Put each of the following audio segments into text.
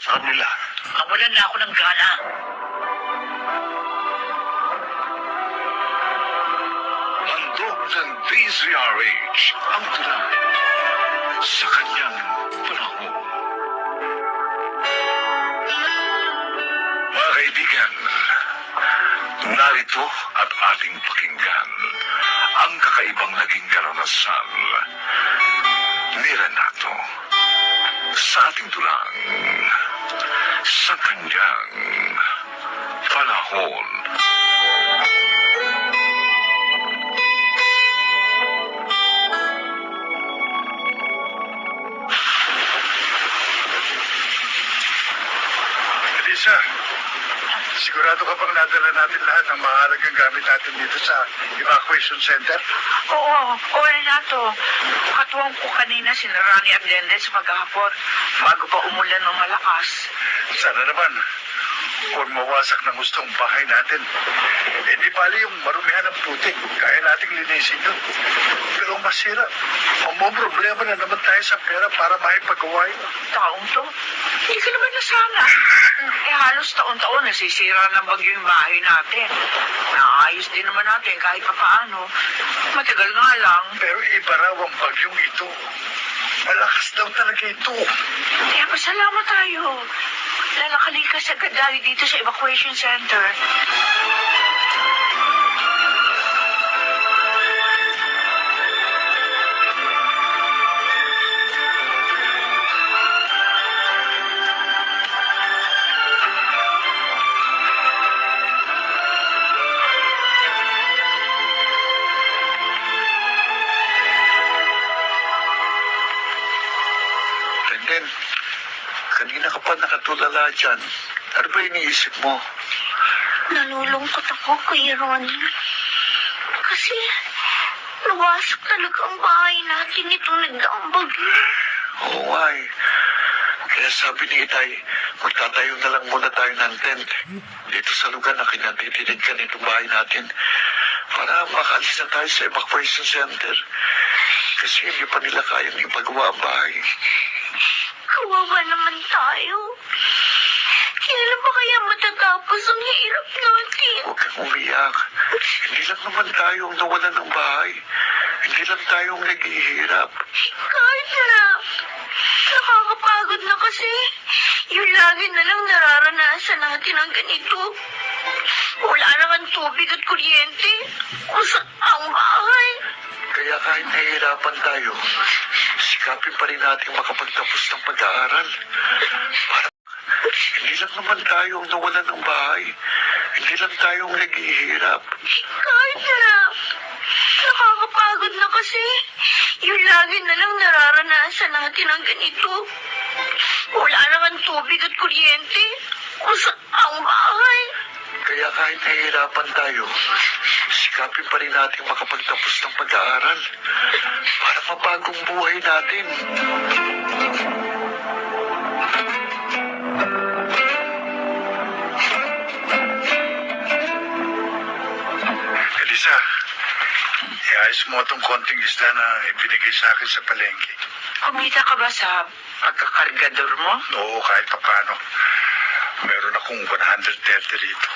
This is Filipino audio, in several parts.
sa kanila. Awalan na ako ng gana. Handog ng DZRH ang tula sa kanyang panahon. Mga kaibigan, narito at ating pakinggan ang kakaibang naging karanasan ni Renato sa ating tulang sa kanyang panahon. Elisa, sigurado ka bang nadala natin lahat ng mahalagang gamit natin dito sa evacuation center? Oo, oo, Renato. Katuwang ko kanina si Rani at Dende sa maghapon bago pa umulan ng malakas. Sana naman, huwag mawasak ng gustong bahay natin. Eh di bali yung marumihan ng putik, kaya nating linisin yun. Pero ang masira, ang problema na naman tayo sa pera para maipagawa yun. Taong to, hindi ka naman nasana. Eh halos taon-taon nasisira ng bagyo yung bahay natin. Naayos din naman natin kahit pa paano. Matagal nga lang. Pero iba raw ang bagyong ito. Malakas daw talaga ito. Kaya pasalamat tayo. Lalakali ka sa tayo dito sa evacuation center. Ka pa nakatulala dyan. Ano ba iniisip mo? Nalulungkot ako kay Ronnie. Kasi nawasak talaga ang bahay natin nitong nagdaang bagyo. Oo nga eh. Kaya sabi ni Itay, magtatayo na lang muna tayo ng tent. Dito sa lugar na kinatitinig ka nitong bahay natin. Para makaalis na tayo sa evacuation center. Kasi hindi pa nila kayang ipagawa ang bahay. Kawawa naman tayo. Kailan ba kaya matatapos ang hirap natin? Huwag kang umiyak. Hindi lang naman tayo ang nawalan ng bahay. Hindi lang tayo ang naghihirap. Kahit na. Nakakapagod na kasi. Yung lagi na lang nararanasan natin ang ganito. Wala naman tubig at kuryente. Usak ang bahay. Kaya kahit nahihirapan tayo, sikapin pa rin natin makapagtapos ng pag-aaral. Para hindi lang naman tayo ang nawalan ng bahay. Hindi lang tayo ang naghihirap. Kahit na. Nakakapagod na kasi. Yung lagi na lang nararanasan natin ang ganito. Wala naman tubig at kuryente. Usak ang bahay. Kaya kahit nahihirapan tayo, sikapin pa rin natin makapagtapos ng pag-aaral. Para mabagong buhay natin. Elisa, iayos mo itong konting isda na ibinigay sa akin sa palengke. Kumita ka ba sa pagkakargador mo? Oo, kahit pa paano. Meron akong 130 rito.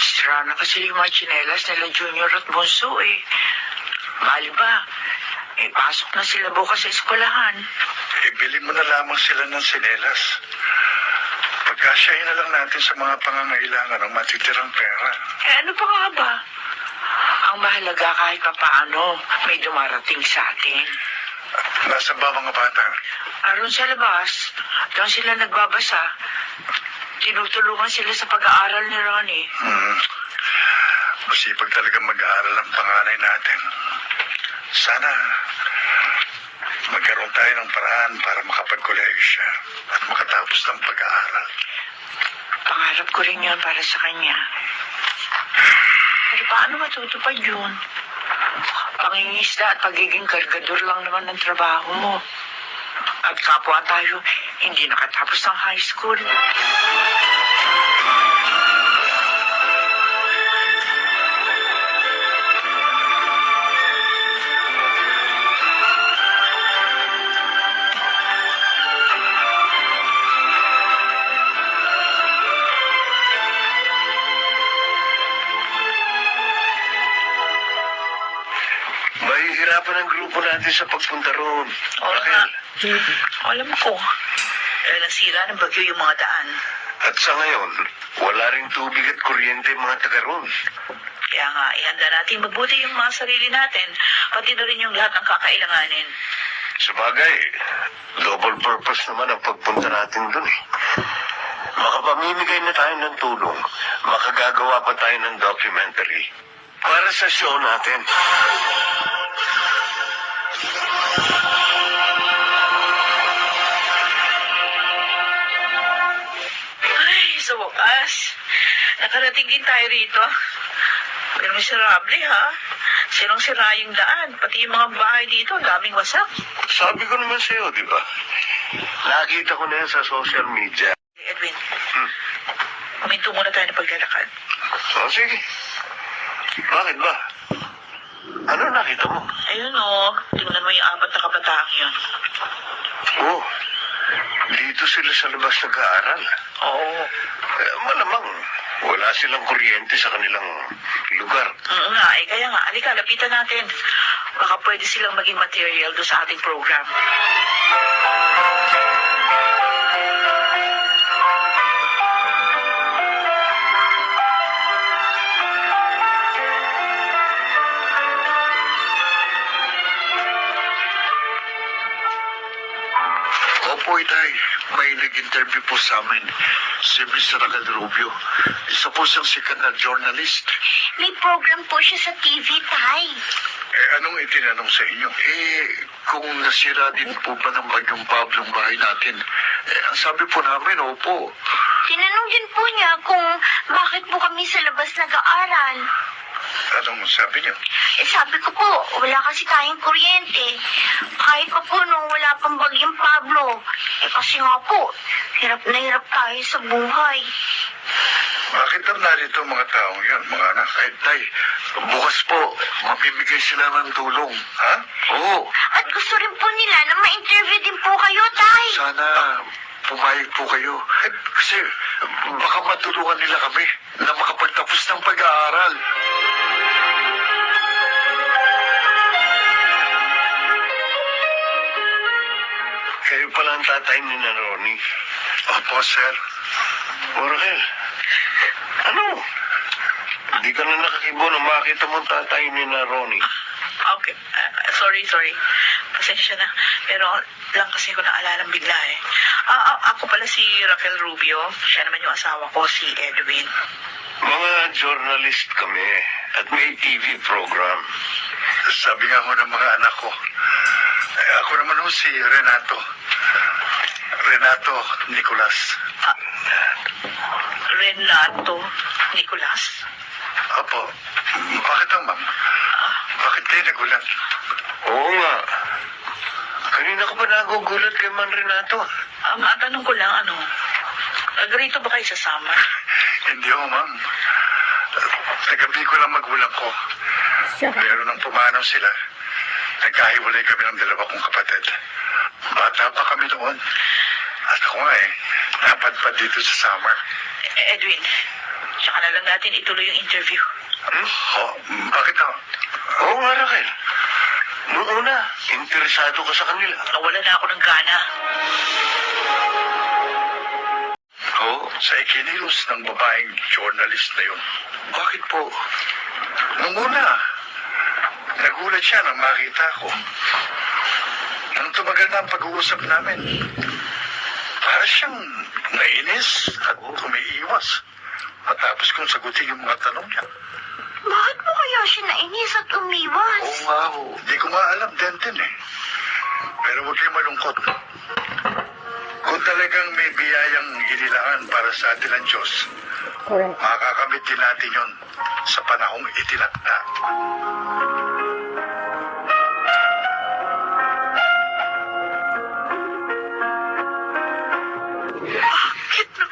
Sira na kasi yung mga tsinelas nila Junior at Bonso eh. Bali ba? Eh, pasok na sila bukas sa eskwelahan. Ibili mo na lamang sila ng sinelas. Pagkasyahin na lang natin sa mga pangangailangan ng matitirang pera. Eh, ano pa nga ba? Ang mahalaga kahit pa paano, may dumarating sa atin. Nasa ba mga bata? Aron sa labas, doon sila nagbabasa. Tinutulungan sila sa pag-aaral ni Ronnie. Hmm. Masipag talaga mag-aaral ang panganay natin. Sana magkaroon tayo ng paraan para makapag-college siya at makatapos ng pag-aaral. Pangarap ko rin yun para sa kanya. Pero paano matutupad yun? Pangingisda at pagiging kargador lang naman ng trabaho mo. At kapwa tayo, hindi nakatapos ng high school. Pa ng grupo natin sa pagpunta roon. Oo Raquel, nga. Alam ko. Eh, nasira ng bagyo yung mga daan. at sa ngayon, wala ring tubig at kuryente yung mga taga roon. Kaya nga, ihanda natin mabuti yung mga sarili natin, pati na rin yung lahat ng kakailanganin. Sa bagay, double purpose naman ang pagpunta natin doon eh. Makapamimigay na tayo ng tulong, makagagawa pa tayo ng documentary para sa show natin. Nakarating din tayo rito. Pero miserable ha. Sinong sira yung daan, pati yung mga bahay dito, ang daming wasak. Sabi ko naman sa'yo, di ba? Nakita ko na yan sa social media. Edwin, Hmm. huminto muna tayo ng paglalakad. O, sige. Bakit ba? Ano nakita mo? Ayun o, tingnan mo yung apat na kabataang yun. Oh, dito sila sa labas nag-aaral. Oo. Eh, malamang, wala silang kuryente sa kanilang lugar. Oo nga, eh kaya nga, alika, lapitan natin. Baka pwede silang maging material doon sa ating program. Opo, Itay. May nag-interview po sa amin. Si Mr. Raquel Rubio. Isa po siyang sikat na journalist. May program po siya sa TV, Tay. Eh, anong itinanong sa inyo? Eh, kung nasira din po ba ng bagyong Pablo ang bahay natin, eh, ang sabi po namin, opo. Tinanong din po niya kung bakit po kami sa labas nag-aaral. Anong sabi niyo? Eh sabi ko po, wala kasi tayong kuryente. Kahit pa po nung wala pang bagyong Pablo. Eh kasi nga po, hirap na hirap tayo sa buhay. Bakit daw narito ang mga taong yan, mga anak? Eh, Tay, bukas po, mamimigay sila ng tulong. Ha? Oo, At gusto rin po nila na ma-interview din po kayo, Tay. sana pumayag po kayo. Eh, kasi baka matulungan nila kami na makapagtapos ng pag-aaral. Ang tatay ni na Ronnie. Opo, sir. O, Raquel, ano? Hindi ka na nakakibo na makita mo ang tatay ni na Ronnie. Okay, ah, sorry, sorry. Pasensya na. Pero lang kasi ko naalala bigla eh. Ah, ah, ako pala si Raquel Rubio. Siya naman yung asawa ko, si Edwin. Mga journalist kami at may TV program. Sabi nga ho ng mga anak ko, eh, ako naman ho si Renato. Renato Nicolas. Renato Nicolas. Opo. Bakit ho, ma'am? Ah, Bakit kayo nagulat? Oo nga. Kanina ka pa nagugulat kay Man Renato. ah, matanong ko lang, ano, nagrito ba kayo sa summer? Hindi ho, ma'am. Nagabi ko lang magulang ko. Pero nang pumanaw sila, nagkahiwalay kami ng dalawa kong kapatid. Bata pa kami noon. At ako nga eh, napadpad dito sa summer. Eh, Edwin, tsaka na lang natin ituloy yung interview. Hmm? Oh, bakit ho? Oo nga, Raquel. Noong una, interesado ka sa kanila. Nawala na ako ng gana. Oo, sa ikinilos ng babaeng journalist na yun. Bakit po? Nung una, nagulat siya nang makita ko. Nang tumagal na ang pag-uusap namin, para siyang nainis at umiiwas. Matapos kong sagutin yung mga tanong niya. Bakit po kaya siya nainis at umiwas? Oo nga ho. Hindi ko maalam din din eh. Pero huwag kayong malungkot. Kung talagang may biyayang inilaan para sa atin ng Diyos, Correct. makakamit din natin yon sa panahong itinakda.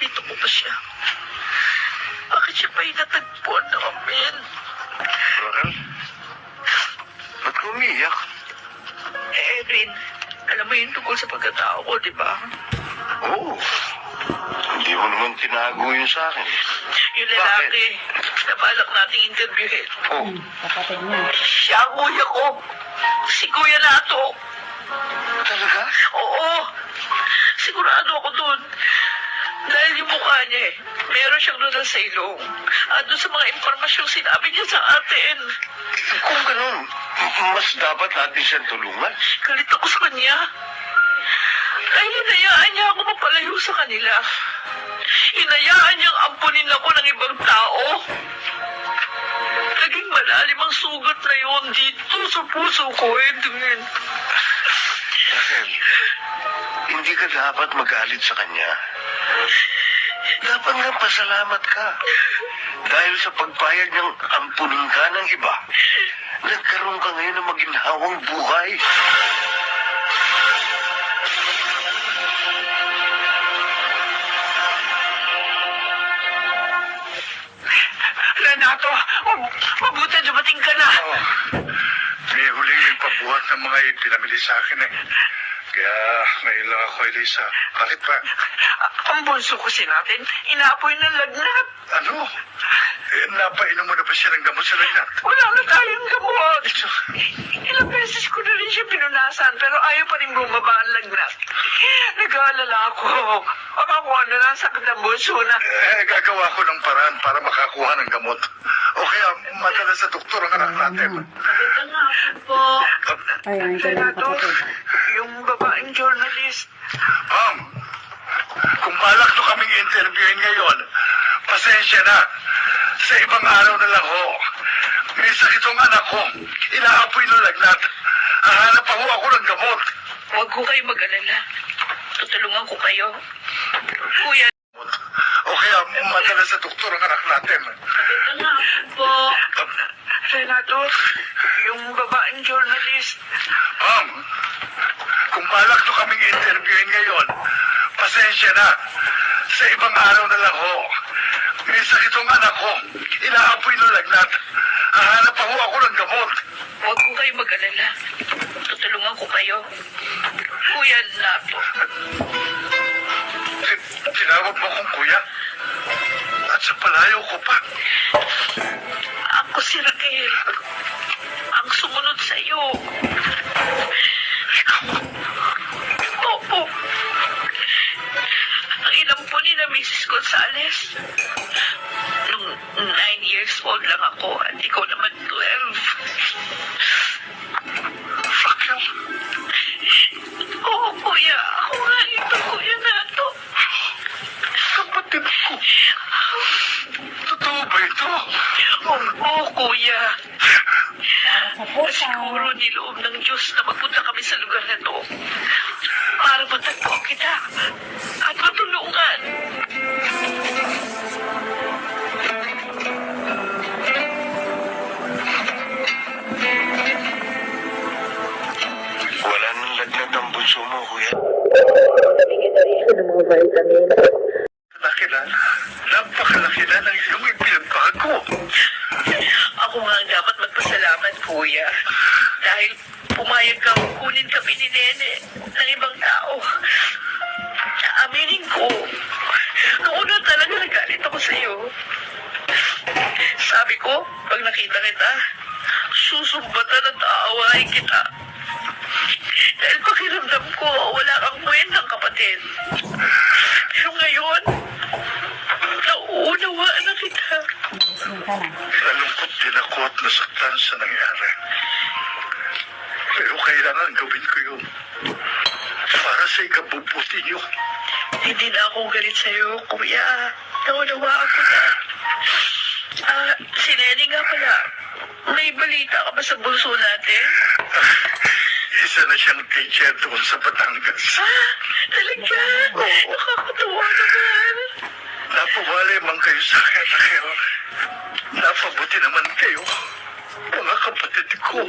Nakita ko pa siya? Bakit siya pa inatagpuan namin? Raquel? Ba't ka umiiyak? Eh, Edwin, alam mo yun tungkol sa pagkatao ko, di ba? Oo. Hindi mo naman tinago yun sa akin. Yung lalaki na balak nating interviewin. Oh, Kapatid. Siya ang kuya ko. Si Kuya Nato. Talaga? Oo. Sigurado ako doon. Dahil yung mukha niya eh. Meron siyang doon sa ilong. At doon sa mga impormasyong sinabi niya sa atin. Kung ganun, mas dapat natin siyang tulungan. Galit ako sa kanya. Dahil hinayaan niya ako mapalayo sa kanila. Hinayaan niyang ampunin ako ng ibang tao. Naging malalim ang sugat na yun dito sa puso ko, Edwin. Rachel, hindi ka dapat magalit sa kanya. Dapat nga pasalamat ka. Dahil sa pagpayag niyang ampunin ka ng iba, nagkaroon ka ngayon ng maginhawang buhay. Renato, mab- mabuti dumating ka na. Oh, may huling nagpabuhat ng mga ipinamili sa akin eh. Kaya ngayon lang ako, Elisa. Bakit pa? Ang bunso kasi natin, inaapoy ng lagnat. Ano? Eh, napainom mo na ba siya ng gamot sa lagnat? Wala na tayong gamot. Ito, Ilang beses ko na rin siya pinunasan, pero ayaw pa rin bumaba ang lagnat. Nag-aalala ako. Baka kung ano lang sakit ng bunso na. eh, gagawa ko ng paraan para makakuha ng gamot. O kaya, madala sa doktor ang anak natin. Ayan, ito lang Renato, kapatid. yung journalist, Ma'am, kung balak nyo kaming interviewin ngayon, pasensya na. Sa ibang araw na lang ho. May sakit anak ko. Inaapoy ng lagnat. Hahanap pa ho ako ng gamot. huwag ko kayo mag-alala. Tutulungan ko kayo. Kuya, kaya, madala sa doktor ang anak natin. Renato, yung babaeng journalist, Ma'am, kung balak nyo kaming interviewin ngayon, pasensya na. Sa ibang araw na lang ho. May sakit ang anak ko. Inaapoy ng lagnat. Hahanap pa ho ako ng gamot. huwag ko kayo mag-alala. Tutulungan ko kayo. Kuya Nato, Tin- Tinawag mo akong kuya. At sa palayo ko pa. ako si Raquel. Ang sumunod sa iyo. Opo. Ang ilang po ni na Mrs. Gonzales. Nung nine years old lang ako at ikaw naman 12. Sa pusa. Siguro niloob ng Diyos na magpunta kami sa lugar na to para matagpo kita at matulungan. Wala nang lagnat ang bunso mo, kuya. Nakilala. Napakalaki na ng iyong ipinagbago. Ako nga ang dapat magpasalamat, kuya. Dahil pumayag kang kunin kami ni Nene ng ibang tao. Aminin ko, noong una talaga nagalit ako sa iyo. Sabi ko, pag nakita kita, susumbatan at aawahin kita. Dahil pakiramdam ko, wala kang kwentang kapatid. Pero ngayon, nauunawaan na kita. Nalungkot din ako at nasaktan sa nangyari. Pero kailangan gawin ko yun. Para sa ikabubuti niyo. Hindi na ako galit sa'yo, kuya. Naunawaan ko na. Ah, si Lenny nga pala. May balita ka ba sa bunso natin? Isa na siyang teacher doon sa Batangas. Ah, talaga? Nakakatuwa naman. Napawali man kayo sa akin, Raquel. Napabuti naman kayo. Mga kapatid ko.